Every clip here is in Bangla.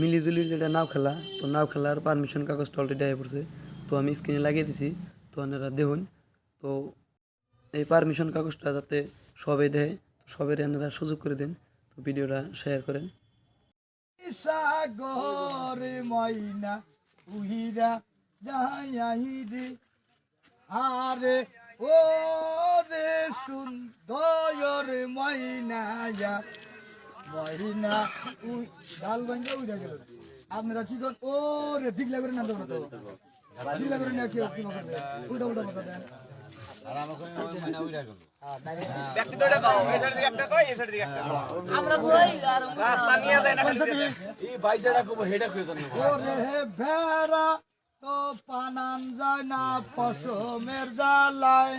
মিলিজুলির যেটা নাও খেলা, তো নাও খেলার পারমিশন কাগজটা অলরেডি আয় পড়ছে। তো আমি স্ক্রিনে লাগিয়ে দিছি, তো আপনারা দেখুন। তো এই পারমিশন কাগজটা যাতে সবাই দেয়, তো সবাই আপনারা সুযোগ করে দেন, তো ভিডিওটা শেয়ার করেন। সাগরে আরে ও রে সুন্দর ময়না ময়না উই ডাল ভাঙ্গে উইরা গেল। আপনারা কি করেন? ও রে দিগলা করে না তো তো। দিগলা করে না কি কি করবে উল্টা উল্টা কথা দেন। আমরা কই? আর ওরে। ভেড়া তো পানান যায় না পশমের জ্বালায়।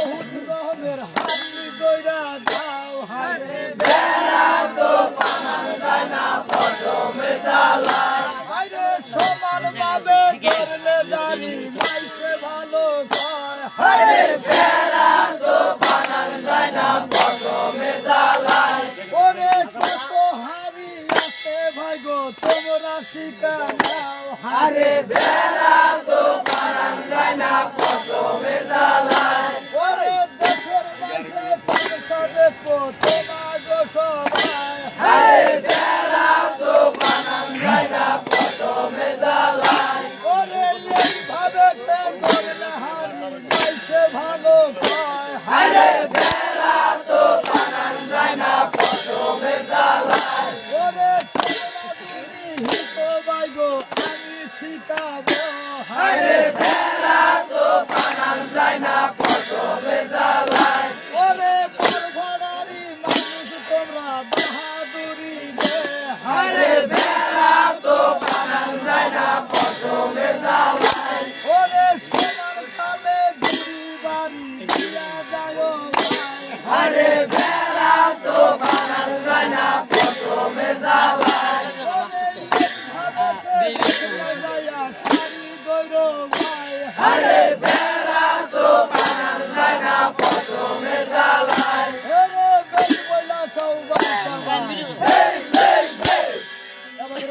আছে বহুত রকমের হারি বেড়া তো পানান যায় না পশমে জ্বালা তোমার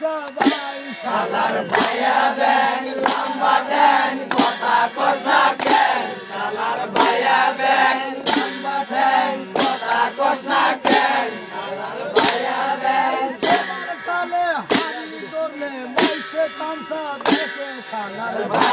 সবাই শালার ভাইয়া ব্যাং লম্বা দেন কথা কষা কেন? শালার ভাইয়া ব্যাং লম্বা দেন কথা কষা কেন? শালার ভাইয়া ব্যাং সবার কালে হারি করলে মাইসে কামসা দেখে শালার ভাইয়া